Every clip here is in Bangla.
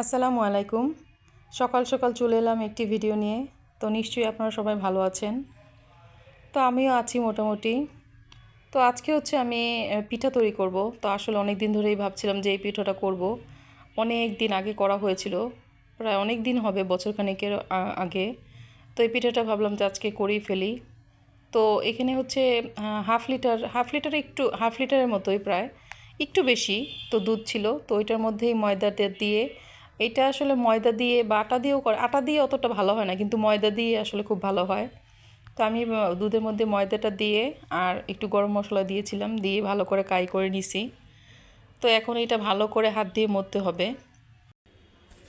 আসসালামু আলাইকুম। সকাল সকাল চলে এলাম একটি ভিডিও নিয়ে। তো নিশ্চয়ই আপনারা সবাই ভালো আছেন। তো আমিও আছি মোটামুটি। তো আজকে হচ্ছে আমি পিঠা তৈরি করব। তো আসলে অনেক দিন ধরেই ভাবছিলাম যে এই পিঠাটা করব। অনেক দিন আগে করা হয়েছিল। প্রায় অনেক দিন হবে বছরখানেকের আগে। তো এই পিঠাটা ভাবলাম যে আজকে করেই ফেলি। তো এখানে হচ্ছে হাফ লিটার হাফ লিটার একটু, হাফ লিটারের মতোই প্রায়। একটু বেশি তো দুধ ছিল, তো ওইটার মধ্যেই ময়দাটা দিয়ে, এটা আসলে ময়দা দিয়ে বা আটা দিয়েও করে, আটা দিয়ে অতটা ভালো হয় না, কিন্তু ময়দা দিয়ে আসলে খুব ভালো হয়। তো আমি দুধের মধ্যে ময়দাটা দিয়ে আর একটু গরম মশলা দিয়েছিলাম, দিয়ে ভালো করে কাই করে নিছি। তো এখন এটা ভালো করে হাত দিয়ে মরতে হবে।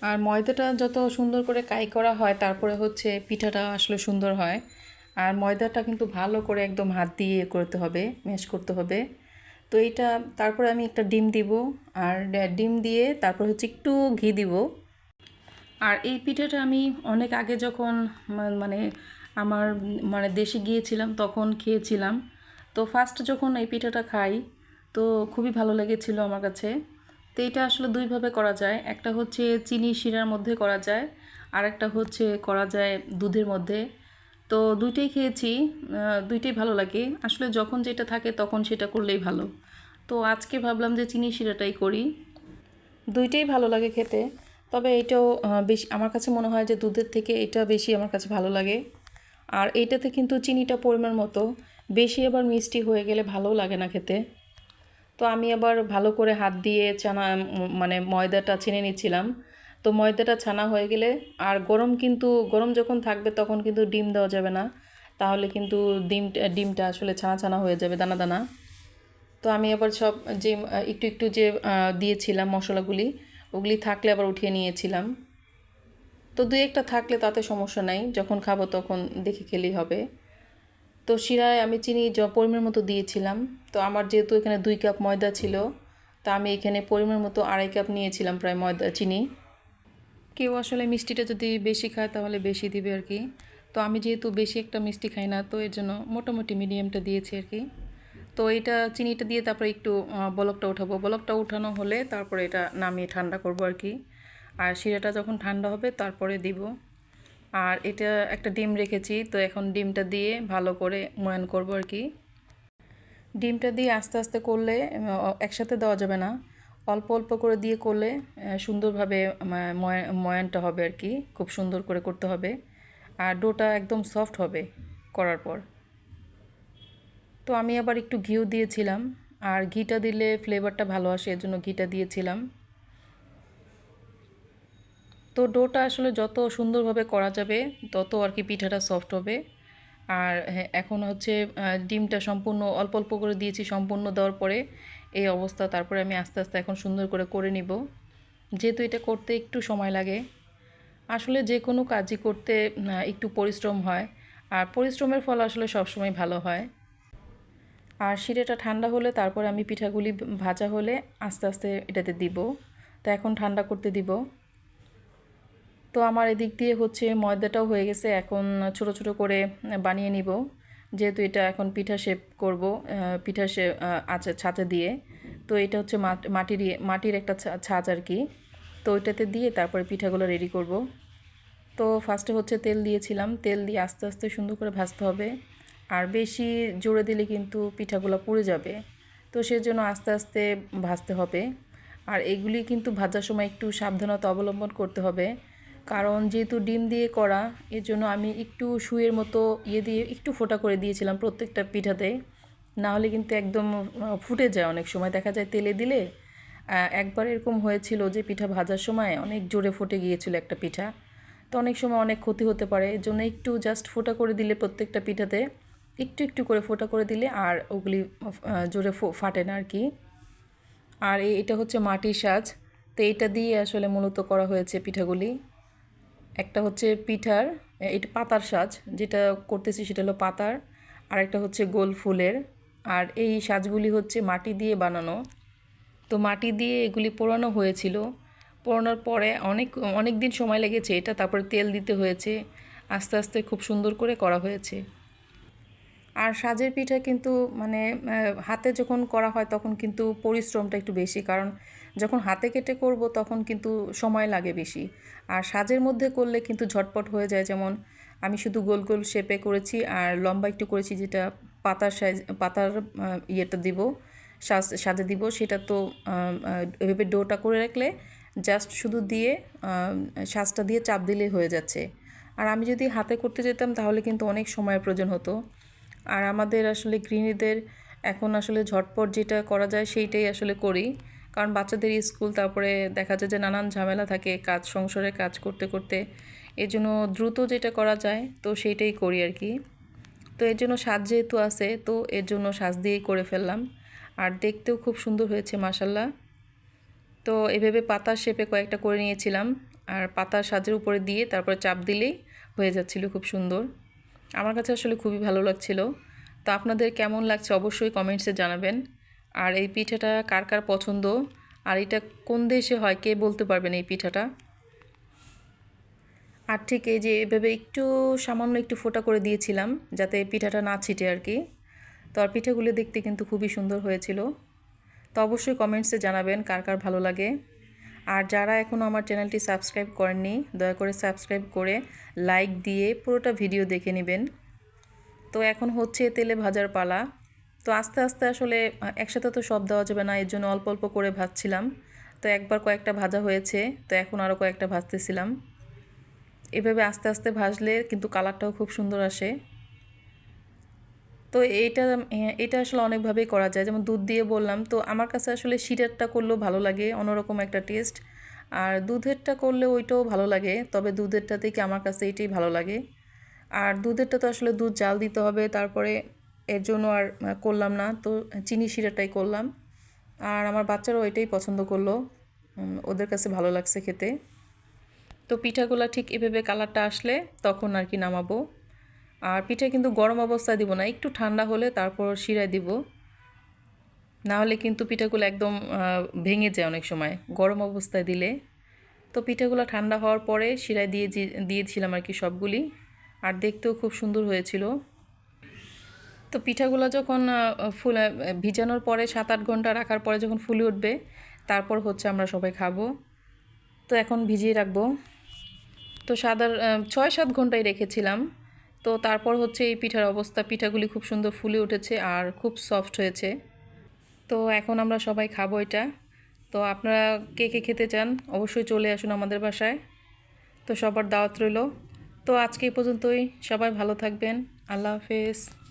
আর ময়দাটা যত সুন্দর করে কাই করা হয়, তারপরে হচ্ছে পিঠাটা আসলে সুন্দর হয়। আর ময়দাটা কিন্তু ভালো করে একদম হাত দিয়ে করতে হবে ম্যাশ করতে হবে। তো এইটা তারপরে আমি একটা ডিম দিব আর ডিম দিয়ে তারপর হচ্ছে একটু ঘি দিব। আর এই পিঠাটা আমি অনেক আগে যখন মানে আমার মানে দেশে গিয়েছিলাম তখন খেয়েছিলাম। তো ফার্স্ট যখন এই পিঠাটা খাই তো খুবই ভালো লেগেছিল আমার কাছে। তো এটা আসলে দুইভাবে করা যায়, একটা হচ্ছে চিনি শিরার মধ্যে করা যায় আর একটা হচ্ছে করা যায় দুধের মধ্যে। তো দুইটাই খেয়েছি দুইটাই ভালো লাগে। আসলে যখন যেটা থাকে তখন সেটা করলেই ভালো। তো আজকে ভাবলাম যে চিনি শিরাটাই করি। দুইটাই ভালো লাগে খেতে, তবে এটাও বেশি, আমার কাছে মনে হয় যে দুধের থেকে এটা বেশি আমার কাছে ভালো লাগে। আর এইটাতে কিন্তু চিনিটা পরিমাণ মতো, বেশি আবার মিষ্টি হয়ে গেলে ভালো লাগে না খেতে। তো আমি আবার ভালো করে হাত দিয়ে চানা মানে ময়দাটা ছেনে নিচ্ছিলাম। তো ময়দাটা ছানা হয়ে গেলে আর গরম কিন্তু, গরম যখন থাকবে তখন কিন্তু ডিম দেওয়া যাবে না। তাহলে কিন্তু ডিম, ডিমটা আসলে ছানা ছানা হয়ে যাবে দানা দানা। তো আমি আবার সব যে, একটু একটু যে দিয়েছিলাম মশলাগুলি, ওগুলি থাকলে আবার উঠিয়ে নিয়েছিলাম। তো দুই একটা থাকলে তাতে সমস্যা নাই, যখন খাব তখন দেখে খেলেই হবে। তো শিরায় আমি চিনি পরিমাণ মতো দিয়েছিলাম। তো আমার যেহেতু এখানে দুই কাপ ময়দা ছিল, তা আমি এখানে পরিমাণ মতো আড়াই কাপ নিয়েছিলাম প্রায় ময়দা, চিনি। কেউ আসলে মিষ্টিটা যদি বেশি খায় তাহলে বেশি দিবে আর কি। তো আমি যেহেতু বেশি একটা মিষ্টি খাই না, তো এর জন্য মোটামুটি মিডিয়ামটা দিয়েছি আর কি। তো এটা চিনিটা দিয়ে তারপরে একটু বলকটা উঠাবো। বলকটা উঠানো হলে তারপরে এটা নামিয়ে ঠান্ডা করব আর কি। আর শিরাটা যখন ঠান্ডা হবে তারপরে দিব। আর এটা একটা ডিম রেখেছি, তো এখন ডিমটা দিয়ে ভালো করে ময়ান করব আর কি। ডিমটা দিয়ে আস্তে আস্তে করলে একসাথে দেওয়া যাবে না। অল্প অল্প করে দিয়ে করলে সুন্দরভাবে ময়ানটা হবে আর কি। খুব সুন্দর করে করতে হবে। আর ডোটা একদম সফট হবে করার পর। তো আমি আবার একটু ঘিও দিয়েছিলাম। আর ঘিটা দিলে ফ্লেভারটা ভালো আসে এর জন্য ঘিটা দিয়েছিলাম। তো ডোটা আসলে যত সুন্দরভাবে করা যাবে তত আর কি পিঠাটা সফট হবে। আর হ্যাঁ, এখন হচ্ছে ডিমটা সম্পূর্ণ অল্প অল্প করে দিয়েছি সম্পূর্ণ দেওয়ার পরে। এই অবস্থা, তারপরে আমি আস্তে আস্তে এখন সুন্দর করে করে নিব। যেহেতু এটা করতে একটু সময় লাগে। আসলে যে কোনো কাজই করতে একটু পরিশ্রম হয়। আর পরিশ্রমের ফল আসলে সবসময় ভালো হয়। আর শিরাটা ঠান্ডা হলে তারপর আমি পিঠাগুলি ভাজা হলে আস্তে আস্তে এটাতে দিব। তো এখন ঠান্ডা করতে দিব। তো আমার এদিক দিয়ে হচ্ছে ময়দাটাও হয়ে গেছে। এখন ছোট ছোট করে বানিয়ে নিব। যেহেতু এটা এখন পিঠা শেপ করব পিঠা শে আছে ছাঁচে দিয়ে। তো এটা হচ্ছে মাটির ইয়ে- মাটির একটা ছাঁচ আর কি। তো ওইটাতে দিয়ে তারপরে পিঠাগুলো রেডি করব। তো ফার্স্টে হচ্ছে তেল দিয়েছিলাম। তেল দিয়ে আস্তে আস্তে সুন্দর করে ভাজতে হবে। আর বেশি জোরে দিলে কিন্তু পিঠাগুলো পুড়ে যাবে। তো সেজন্য আস্তে আস্তে ভাজতে হবে। আর এগুলি কিন্তু ভাজার সময় একটু সাবধানতা অবলম্বন করতে হবে। কারণ যেহেতু ডিম দিয়ে করা এর জন্য আমি একটু শুয়ের মতো ইয়ে দিয়ে একটু ফোঁটা করে দিয়েছিলাম প্রত্যেকটা পিঠাতে। না হলে কিন্তু একদম ফুটে যায় অনেক সময়। দেখা যায় তেলে দিলে একবার এরকম হয়েছিল যে পিঠা ভাজার সময় অনেক জোরে ফুটে গিয়েছিল একটা পিঠা। তো অনেক সময় অনেক ক্ষতি হতে পারে, এর জন্য একটু জাস্ট ফোটা করে দিলে প্রত্যেকটা পিঠাতে একটু একটু করে ফোটা করে দিলে আর ওগুলি জোরে ফাটে না আর কি আর এটা হচ্ছে মাটির সাজ। তো এটা দিয়ে আসলে মূলত করা হয়েছে পিঠাগুলি। একটা হচ্ছে পিঠার এটা পাতার সাজ। যেটা করতেছি সেটা হলো পাতার। আর একটা হচ্ছে গোল ফুলের। আর এই সাজগুলি হচ্ছে মাটি দিয়ে বানানো। তো মাটি দিয়ে এগুলি পোড়ানো হয়েছিল। পোড়ানোর পরে অনেক অনেক দিন সময় লেগেছে এটা, তারপরে তেল দিতে হয়েছে। আস্তে আস্তে খুব সুন্দর করে করা হয়েছে। আর সাজের পিঠা কিন্তু মানে হাতে যখন করা হয় তখন কিন্তু পরিশ্রমটা একটু বেশি, কারণ যখন হাতে কেটে করব তখন কিন্তু সময় লাগে বেশি। আর সাজের মধ্যে করলে কিন্তু ঝটপট হয়ে যায়, যেমন আমি শুধু গোল গোল শেপে করেছি আর লম্বা একটু করেছি, যেটা পাতার সাইজ, পাতার ইয়েটা দিব, সাজ দিব, সেটা তো এভাবে ডোটা করে রাখলে জাস্ট শুধু দিয়ে সাজটা দিয়ে চাপ দিলেই হয়ে যাচ্ছে। আর আমি যদি হাতে করতে যেতাম তাহলে কিন্তু অনেক সময়ের প্রয়োজন হতো। আর আমাদের আসলে গৃহিণীদের এখন আসলে ঝটপট যেটা করা যায় সেইটাই আসলে করি। কারণ বাচ্চাদের স্কুল তারপরে দেখা যায় যে নানান ঝামেলা থাকে, কাজ, সংসারে কাজ করতে করতে। এর জন্য দ্রুত যেটা করা যায় তো সেইটাই করি আর কি। তো এর জন্য সাজ যেহেতু আছে, তো এর জন্য সাজ দিয়েই করে ফেললাম। আর দেখতেও খুব সুন্দর হয়েছে মাসাল্লাহ তো এভাবে পাতার শেপে কয়েকটা করে নিয়েছিলাম। আর পাতার সাজের উপরে দিয়ে তারপরে চাপ দিলেই হয়ে যাচ্ছিল খুব সুন্দর। আমার কাছে আসলে খুবই ভালো লাগছিল। তো আপনাদের কেমন লাগছে অবশ্যই কমেন্টসে জানাবেন। আর এই পিঠাটা কার কার পছন্দ? আর এটা কোন দেশে হয়? কে বলতে পারবেন এই পিঠাটা? আর ঠিক এই যে এভাবে একটু সামান্য একটু ফোঁটা করে দিয়েছিলাম যাতে পিঠাটা না ছিটে আর কি। তো আর পিঠাগুলো দেখতে কিন্তু খুবই সুন্দর হয়েছিল। তো অবশ্যই কমেন্টসে জানাবেন কার কার ভালো লাগে। আর যারা এখনও আমার চ্যানেলটি সাবস্ক্রাইব করেননি, দয়া করে সাবস্ক্রাইব করে লাইক দিয়ে পুরোটা ভিডিও দেখে নেবেন। তো এখন হচ্ছে তেলে ভাজার পালা। তো আস্তে আস্তে আসলে একসাথে তো সব দেওয়া যাবে না, এর জন্য অল্প অল্প করে ভাজছিলাম। তো একবার কয়েকটা ভাজা হয়েছে, তো এখন আরও কয়েকটা ভাজতেছিলাম। এভাবে আস্তে আস্তে ভাজলে কিন্তু কালারটাও খুব সুন্দর আসে। তো এইটা, এটা আসলে অনেকভাবেই করা যায়। যেমন দুধ দিয়ে বললাম, তো আমার কাছে আসলে শিরারটা করলেও ভালো লাগে, অন্যরকম একটা টেস্ট। আর দুধেরটা করলে ওইটাও ভালো লাগে, তবে দুধেরটা থেকে আমার কাছে এটাই ভালো লাগে। আর দুধেরটা তো আসলে দুধ জাল দিতে হবে, তারপরে এর জন্য আর করলাম না, তো চিনি শিরাটাই করলাম। আর আমার বাচ্চারাও এটাই পছন্দ করল। ওদের কাছে ভালো লাগছে খেতে। তো পিঠাগুলো ঠিক এভাবে কালারটা আসলে তখন আর কি নামাবো। আর পিঠা কিন্তু গরম অবস্থায় দিব না, একটু ঠান্ডা হলে তারপর শিরায় দিব। না হলে কিন্তু পিঠাগুলো একদম ভেঙে যায় অনেক সময়, গরম অবস্থায় দিলে। তো পিঠাগুলো ঠান্ডা হওয়ার পরে শিরায় দিয়ে দিয়েছিলাম আর কি সবগুলি, আর দেখতেও খুব সুন্দর হয়েছিল। তো পিঠাগুলো যখন ফুলে ভিজানোর পরে সাত আট ঘণ্টা রাখার পরে যখন ফুলে উঠবে, তারপর হচ্ছে আমরা সবাই খাব। তো এখন ভিজিয়ে রাখব। তো সাদার ছয় সাত ঘন্টায় রেখেছিলাম। তো তারপর হচ্ছে এই পিঠার অবস্থা, পিঠাগুলি খুব সুন্দর ফুলে উঠেছে আর খুব সফট হয়েছে। তো এখন আমরা সবাই খাব এটা। তো আপনারা কে কে খেতে চান, অবশ্যই চলে আসুন আমাদের বাসায়। তো সবার দাওয়াত রইল। তো আজকে এই পর্যন্তই। সবাই ভালো থাকবেন। আল্লাহ হাফেজ।